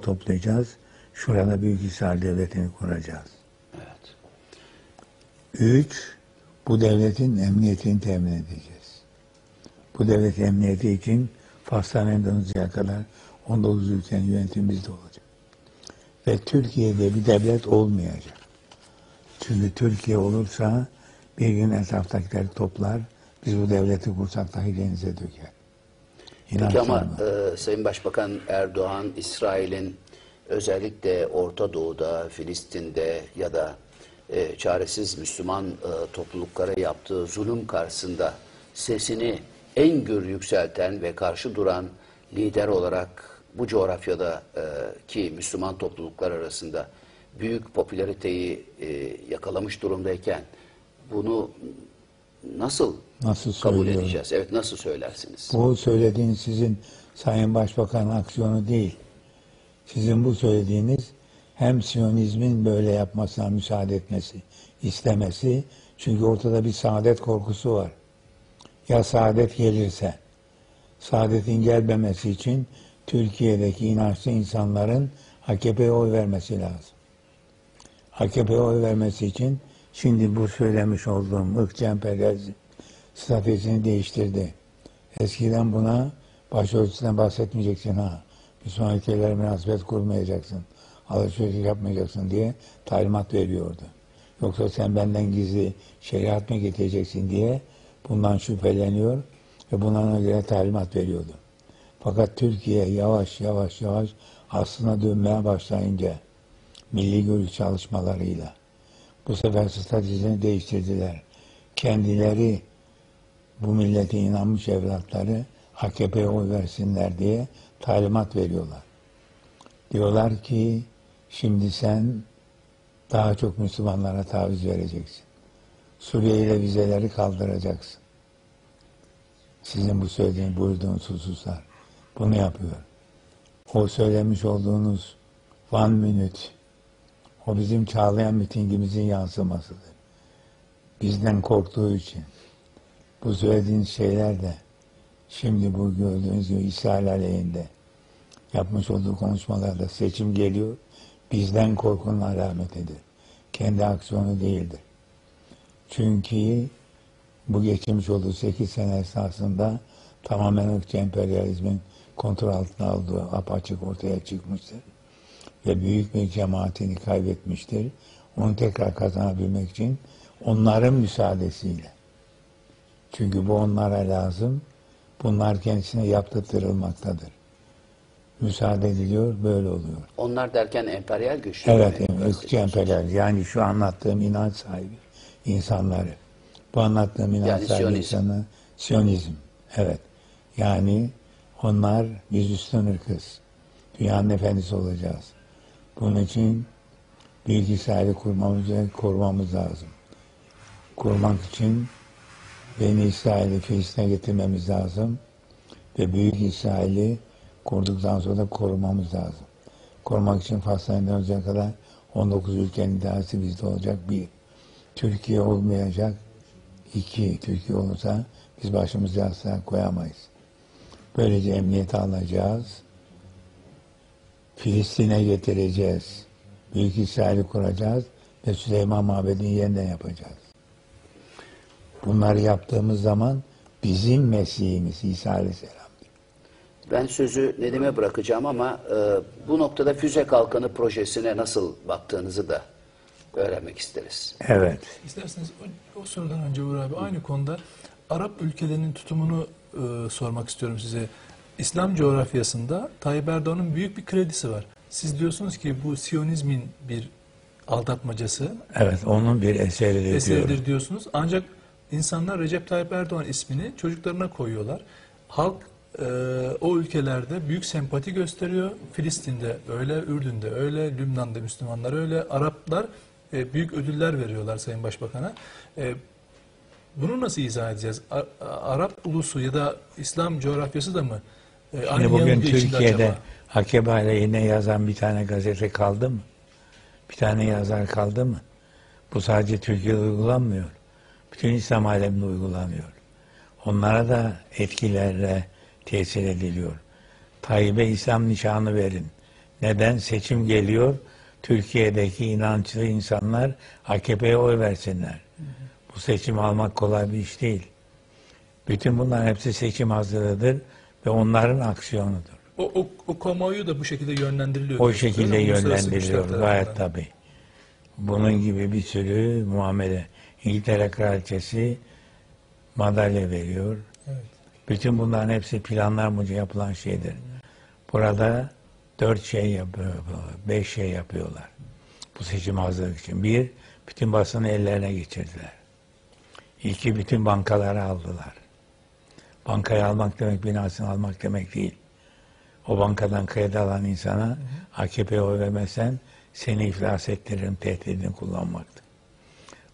toplayacağız. Şurada Büyük İsrail Devleti'ni kuracağız. Evet. Üç, bu devletin emniyetini temin edeceğiz. Bu devlet emniyeti için Fas'tan Endonezya'ya kadar 19 ülkenin yönetimi bizde olacak. Ve Türkiye'de bir devlet olmayacak. Çünkü Türkiye olursa bir gün etraftakileri toplar, biz bu devleti kursak dahi denize döker. Peki ama e, Sayın Başbakan Erdoğan, İsrail'in özellikle Orta Doğu'da, Filistin'de ya da e, çaresiz Müslüman e, topluluklara yaptığı zulüm karşısında sesini en gür yükselten ve karşı duran lider olarak bu coğrafyada e, ki Müslüman topluluklar arasında büyük popülariteyi e, yakalamış durumdayken bunu nasıl, Nasıl kabul söylüyorum? edeceğiz? Evet nasıl söylersiniz? Bu söylediğiniz sizin Sayın Başbakan aksiyonu değil. Sizin bu söylediğiniz hem Siyonizmin böyle yapmasına müsaade etmesi, istemesi. Çünkü ortada bir saadet korkusu var. Ya saadet gelirse, saadetin gelmemesi için Türkiye'deki inançlı insanların AKP'ye oy vermesi lazım. AKP'ye oy vermesi için şimdi bu söylemiş olduğum ırkçı emperyalizm stratejisini değiştirdi. Eskiden buna başörtüsünden bahsetmeyeceksin ha. Müslüman ülkelerle münasebet kurmayacaksın. Alışveriş yapmayacaksın diye talimat veriyordu. Yoksa sen benden gizli şeriat mı getireceksin diye bundan şüpheleniyor ve buna göre talimat veriyordu. Fakat Türkiye yavaş yavaş yavaş aslına dönmeye başlayınca milli görüş çalışmalarıyla bu sefer stratejisini değiştirdiler. Kendileri bu millete inanmış evlatları AKP'ye oy versinler diye talimat veriyorlar. Diyorlar ki şimdi sen daha çok Müslümanlara taviz vereceksin. Suriye ile vizeleri kaldıracaksın. Sizin bu söylediğiniz, buyurduğunuz hususlar. Bunu yapıyor. O söylemiş olduğunuz one minute, o bizim çağlayan mitingimizin yansımasıdır. Bizden korktuğu için. Bu söylediğiniz şeyler de şimdi bu gördüğünüz gibi İsrail aleyhinde yapmış olduğu konuşmalarda seçim geliyor. Bizden korkunun alametidir. Kendi aksiyonu değildir. Çünkü bu geçirmiş olduğu 8 sene esnasında tamamen ırkçı emperyalizmin kontrol altına aldığı apaçık ortaya çıkmıştır. Ve büyük bir cemaatini kaybetmiştir. Onu tekrar kazanabilmek için onların müsaadesiyle. Çünkü bu onlara lazım. Bunlar kendisine yaptırtırılmaktadır. Müsaade ediliyor, böyle oluyor. Onlar derken emperyal güçler Evet, evet ırkçı emperyal. Yani şu anlattığım inanç sahibi insanları. Bu anlattığım inanç Yani sahibi Siyonizm. insanı, Siyonizm. Evet. Yani onlar biz üstün ırkız. Dünyanın efendisi olacağız. Bunun için İsrail'i kurmamız ve korumamız lazım. Kurmak için Beni İsrail'i Filistin'e getirmemiz lazım. Ve Büyük İsrail'i kurduktan sonra da korumamız lazım. Korumak için Fas'tan Endonezya'ya kadar 19 ülkenin idaresi bizde olacak. Bir, Türkiye olmayacak. İki, Türkiye olursa biz başımızı yastığa koyamayız. Böylece emniyeti alacağız. Filistin'e getireceğiz. Büyük İsrail'i kuracağız ve Süleyman Mabedi'ni yeniden yapacağız. Bunları yaptığımız zaman bizim Mesih'imiz İsa Aleyhisselam. Ben sözü Nedim'e bırakacağım ama e, bu noktada füze kalkanı projesine nasıl baktığınızı da öğrenmek isteriz. Evet. İsterseniz o, o sorudan önce Uğur abi aynı konuda Arap ülkelerinin tutumunu e, sormak istiyorum size. İslam coğrafyasında Tayyip Erdoğan'ın büyük bir kredisi var. Siz diyorsunuz ki bu Siyonizmin bir aldatmacası Evet, onun bir eseridir diyorum. eseridir diyorsunuz. Ancak insanlar Recep Tayyip Erdoğan ismini çocuklarına koyuyorlar. Halk e, o ülkelerde büyük sempati gösteriyor. Filistin'de öyle, Ürdün'de öyle, Lübnan'da Müslümanlar öyle, Araplar e, büyük ödüller veriyorlar Sayın Başbakan'a. E, bunu nasıl izah edeceğiz? A- Arap ulusu ya da İslam coğrafyası da mı? E, Şimdi aynı bugün Türkiye'de acaba? Hakkebe aleyhine yazan bir tane gazete kaldı mı? Bir tane yazar kaldı mı? Bu sadece Türkiye'de uygulanmıyor. Bütün İslam aleminde uygulanıyor. Onlara da etkilerle tesir ediliyor. Tayyip'e İslam nişanı verin. Neden? Seçim geliyor. Türkiye'deki inançlı insanlar AKP'ye oy versinler. Bu seçim almak kolay bir iş değil. Bütün bunların hepsi seçim hazırlığıdır ve onların aksiyonudur. O, o, o kamuoyu da bu şekilde yönlendiriliyor. O şekilde yönlendiriliyor gayet tabii. Bunun gibi bir sürü muamele. İngiltere Kraliçesi madalya veriyor. Evet. Bütün bunların hepsi planlarca yapılan şeydir. Burada dört şey yapıyor, beş şey yapıyorlar. Bu seçim hazırlık için. Bir, bütün basını ellerine geçirdiler. İki, bütün bankaları aldılar. Bankayı almak demek binasını almak demek değil. O bankadan kredi alan insana AKP'ye oy vermezsen seni iflas ettiririm tehdidini kullanmaktı.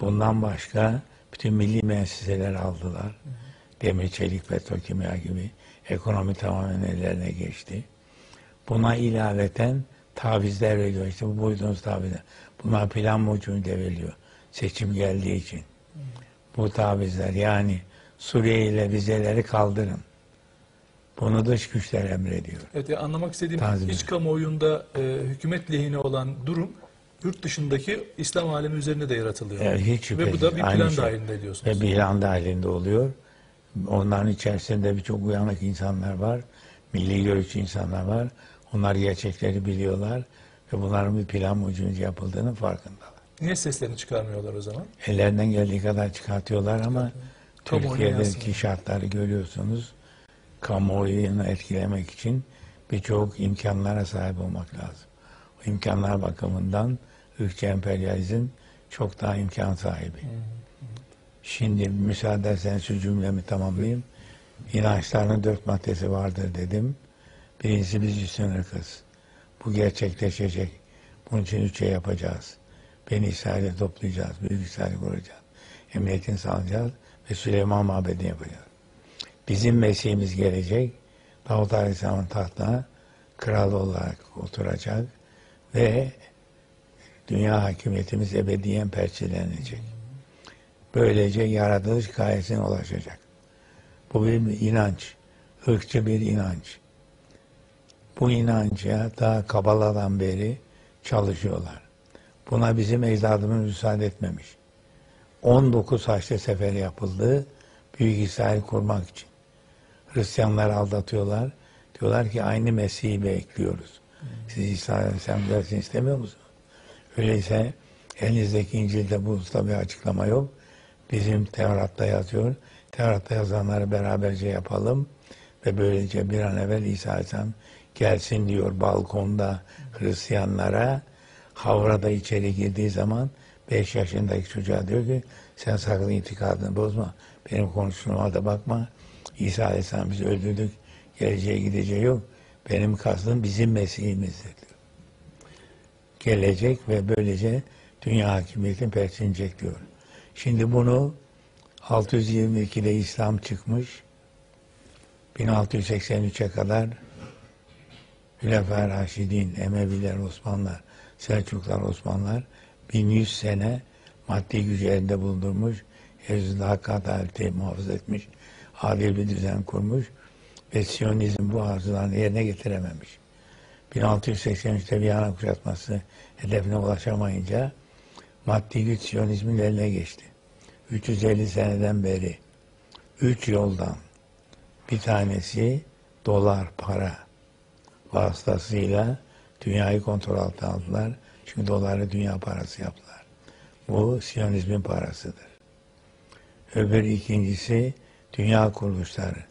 Bundan başka bütün milli müesseseleri aldılar. Demir, çelik, petrokimya gibi ekonomi tamamen ellerine geçti. Buna ilaveten tavizler veriyor. İşte bu buyduğunuz tavizler. Bunlar plan mucuduyla veriliyor. Seçim geldiği için. Bu tavizler yani Suriye ile vizeleri kaldırın. Bunu dış güçler emrediyor. Evet, yani anlamak istediğim Tanzim. iç kamuoyunda e, hükümet lehine olan durum yurt dışındaki İslam alemi üzerine de yaratılıyor. Evet, hiç Ve bu da bir Aynı plan şey. dahilinde diyorsunuz. Ve bir plan dahilinde oluyor. Onların içerisinde birçok uyanık insanlar var. Milli görüşçü insanlar var. Onlar gerçekleri biliyorlar. Ve bunların bir plan ucunca yapıldığının farkındalar. Niye seslerini çıkarmıyorlar o zaman? Ellerinden geldiği kadar çıkartıyorlar ama Kamuoyuna Türkiye'deki şartları görüyorsunuz. Kamuoyunu etkilemek için birçok imkanlara sahip olmak lazım. O imkanlar bakımından ırkçı emperyalizm çok daha imkan sahibi. Şimdi müsaade edersen şu cümlemi tamamlayayım. İnançlarının dört maddesi vardır dedim. Birincisi biz üstün ırkız. Bu gerçekleşecek. Bunun için üç şey yapacağız. Beni İsrail'e toplayacağız. Büyük İsrail'i kuracağız. Emniyetini sağlayacağız ve Süleyman Mabedi'ni yapacağız. Bizim Mesih'imiz gelecek. Davut Aleyhisselam'ın tahtına kral olarak oturacak ve dünya hakimiyetimiz ebediyen perçelenecek. Böylece yaratılış gayesine ulaşacak. Bu bir inanç, ırkçı bir inanç. Bu inanca daha Kabala'dan beri çalışıyorlar. Buna bizim ecdadımız müsaade etmemiş. 19 Haçlı Seferi yapıldı, Büyük İsrail kurmak için. Hristiyanları aldatıyorlar. Diyorlar ki aynı Mesih'i bekliyoruz. Siz İsa Aleyhisselam dersini istemiyor musunuz? Öyleyse elinizdeki İncil'de bu usta bir açıklama yok. Bizim Tevrat'ta yazıyor. Tevrat'ta yazanları beraberce yapalım ve böylece bir an evvel İsa Aleyhisselam gelsin diyor balkonda Hristiyanlara. Havra'da içeri girdiği zaman 5 yaşındaki çocuğa diyor ki sen sakın itikadını bozma. Benim konuştuğuma da bakma. İsa Aleyhisselam bizi öldürdük. Geleceğe gideceği yok. Benim kastım bizim Mesih'imizdir diyor. Gelecek ve böylece dünya hakimiyetini perçinecek diyor. Şimdi bunu 622'de İslam çıkmış. 1683'e kadar Hülefai Raşidin, Emeviler, Osmanlılar, Selçuklar, Osmanlılar 1100 sene maddi gücü elinde bulundurmuş, yeryüzünde hak adaleti muhafaza etmiş, adil bir düzen kurmuş ve Siyonizm bu arzularını yerine getirememiş. 1683'te Viyana kuşatması hedefine ulaşamayınca maddi güç Siyonizmin eline geçti. 350 seneden beri üç yoldan bir tanesi dolar, para vasıtasıyla dünyayı kontrol altına aldılar. Çünkü doları dünya parası yaptılar. Bu Siyonizmin parasıdır. Öbür ikincisi dünya kuruluşları,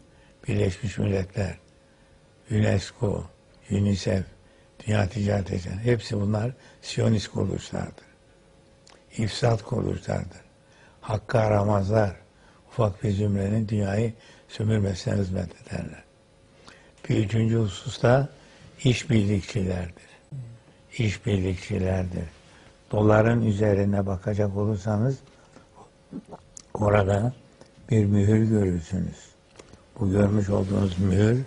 Birleşmiş Milletler, UNESCO, UNICEF, Dünya Ticaret Eczacı, hepsi bunlar Siyonist kuruluşlardır. İfsat kuruluşlardır. Hakkı aramazlar. Ufak bir zümrenin dünyayı sömürmesine hizmet ederler. Bir üçüncü hususta işbirlikçilerdir. İşbirlikçilerdir. Doların üzerine bakacak olursanız orada bir mühür görürsünüz. Bu görmüş olduğunuz mühür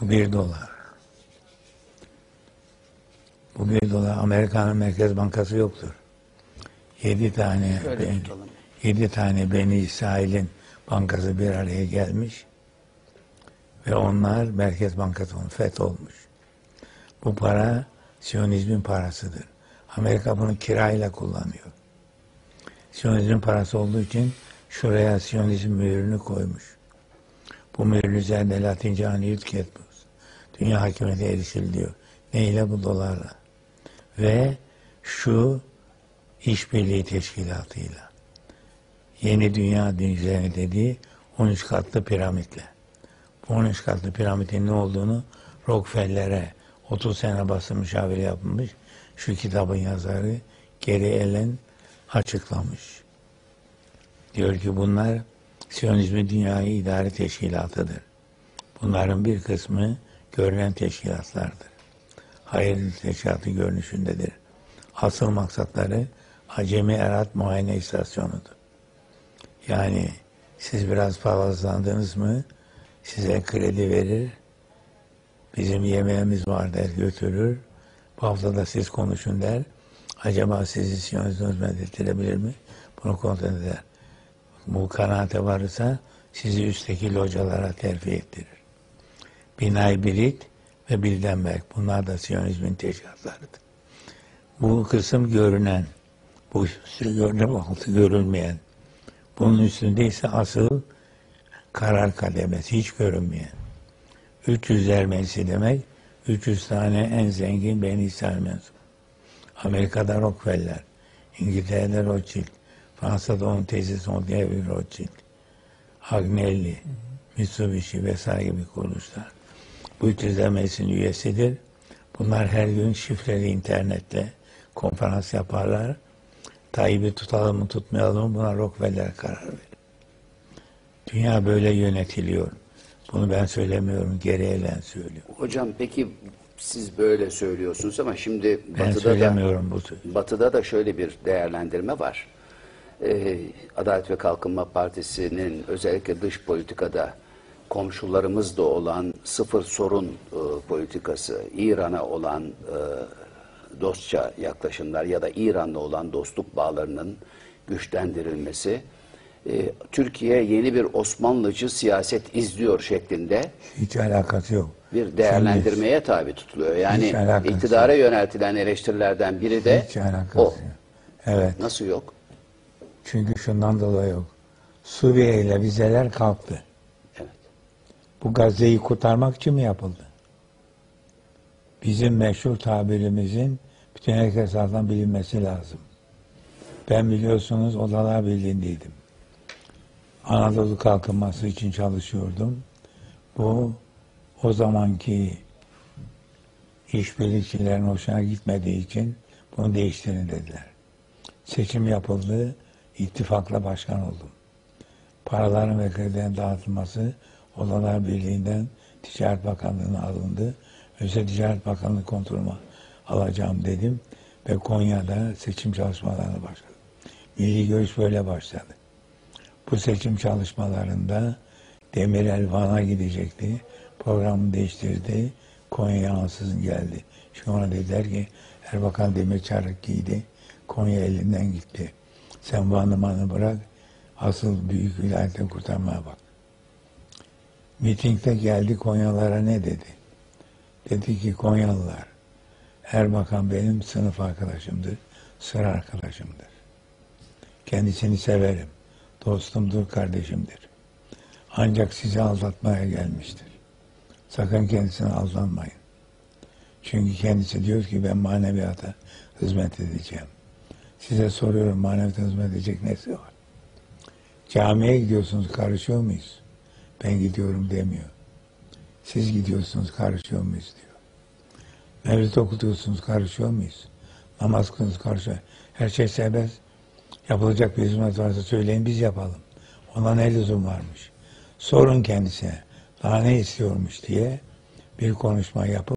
bu bir dolar. Bu bir dolar. Amerika'nın Merkez Bankası yoktur. Yedi tane Şöyle tutalım. Yedi tane Beni İsrail'in bankası bir araya gelmiş ve onlar Merkez Bankası'nın FET olmuş. Bu para Siyonizmin parasıdır. Amerika bunu kirayla kullanıyor. Siyonizmin parası olduğu için şuraya Siyonizm mührünü koymuş. Bu mührün üzerinde Latince aniyut ketmus. Dünya hakimiyete erişiliyor. Neyle bu dolarla? Ve şu işbirliği teşkilatıyla. Yeni dünya düzeni dediği 13 katlı piramitle. Bu 13 katlı piramidin ne olduğunu Rockefeller'e 30 sene basın müşaviri yapılmış. Şu kitabın yazarı Geri Ellen açıklamış. Diyor ki bunlar Siyonizmi dünyayı idare teşkilatıdır. Bunların bir kısmı görünen teşkilatlardır. Hayır teşkilatı görünüşündedir. Asıl maksatları acemi erat muayene istasyonudur. Yani siz biraz palazlandınız mı size kredi verir, bizim yemeğimiz var der götürür, bu hafta da siz konuşun der, acaba sizi Siyonizm hizmet mi? Bunu kontrol eder. Bu kanaate varırsa sizi üstteki localara terfi ettirir. Binay Birit ve Bildenberg bunlar da Siyonizmin teşkilatlarıdır. Bu kısım görünen, bu görünen altı görülmeyen. Bunun üstünde ise asıl karar kademesi hiç görünmeyen. 300 ermenisi demek 300 tane en zengin Beni İsrail mensubu. Amerika'da Rockefeller, İngiltere'de Rothschild, Fransa'da onun teyzesi Montevideo Rothschild, Agnelli, Mitsubishi vesaire gibi kuruluşlar. Bu 300 ermenisinin üyesidir. Bunlar her gün şifreli internetle konferans yaparlar. Tayyip'i tutalım mı tutmayalım mı buna Rockefeller karar verir. Dünya böyle yönetiliyor. Bunu ben söylemiyorum, geri elen söylüyor. Hocam peki siz böyle söylüyorsunuz ama şimdi Ben Batı'da da bu. Batı'da da şöyle bir değerlendirme var. Ee, Adalet ve Kalkınma Partisi'nin özellikle dış politikada komşularımızda olan sıfır sorun e, politikası, İran'a olan e, dostça yaklaşımlar ya da İran'la olan dostluk bağlarının güçlendirilmesi, e, Türkiye yeni bir Osmanlıcı siyaset izliyor şeklinde Hiç alakası yok. bir değerlendirmeye tabi tutuluyor. Yani iktidara yöneltilen eleştirilerden biri de Hiç alakası o. yok. Evet. Nasıl yok? Çünkü şundan dolayı yok. Suriye ile vizeler kalktı. Evet. Bu Gazze'yi kurtarmak için mi yapıldı? Bizim meşhur tabirimizin bütün herkes tarafından bilinmesi lazım. Ben biliyorsunuz Odalar Birliği'ndeydim. Anadolu kalkınması için çalışıyordum. Bu o zamanki işbirlikçilerin hoşuna gitmediği için bunu değiştirin dediler. Seçim yapıldı, ittifakla başkan oldum. Paraların ve kredilerin dağıtılması Odalar Birliği'nden Ticaret Bakanlığı'na alındı. Özel Ticaret Bakanlığı kontrolüme alacağım dedim ve Konya'da seçim çalışmalarına başladım. Milli görüş böyle başladı. Bu seçim çalışmalarında Demirel Van'a gidecekti. Programı değiştirdi. Konya'ya ansızın geldi. Şimdi ona dediler ki Erbakan demir çarık giydi. Konya elinden gitti. Sen Van'ı manı bırak. Asıl büyük vilayetten kurtarmaya bak. Mitingde geldi Konyalılara ne dedi? Dedi ki Konyalılar Erbakan benim sınıf arkadaşımdır, sıra arkadaşımdır. Kendisini severim, dostumdur, kardeşimdir. Ancak sizi aldatmaya gelmiştir. Sakın kendisine aldanmayın. Çünkü kendisi diyor ki ben maneviyata hizmet edeceğim. Size soruyorum maneviyata hizmet edecek nesi var? Camiye gidiyorsunuz karışıyor muyuz? Ben gidiyorum demiyor. Siz gidiyorsunuz karışıyor muyuz diyor. Mevlüt okutuyorsunuz karışıyor muyuz? Namaz kılıyorsunuz karışıyor. Her şey serbest. Yapılacak bir hizmet varsa söyleyin biz yapalım. Ona ne lüzum varmış? Sorun kendisine. Daha ne istiyormuş diye bir konuşma yapıp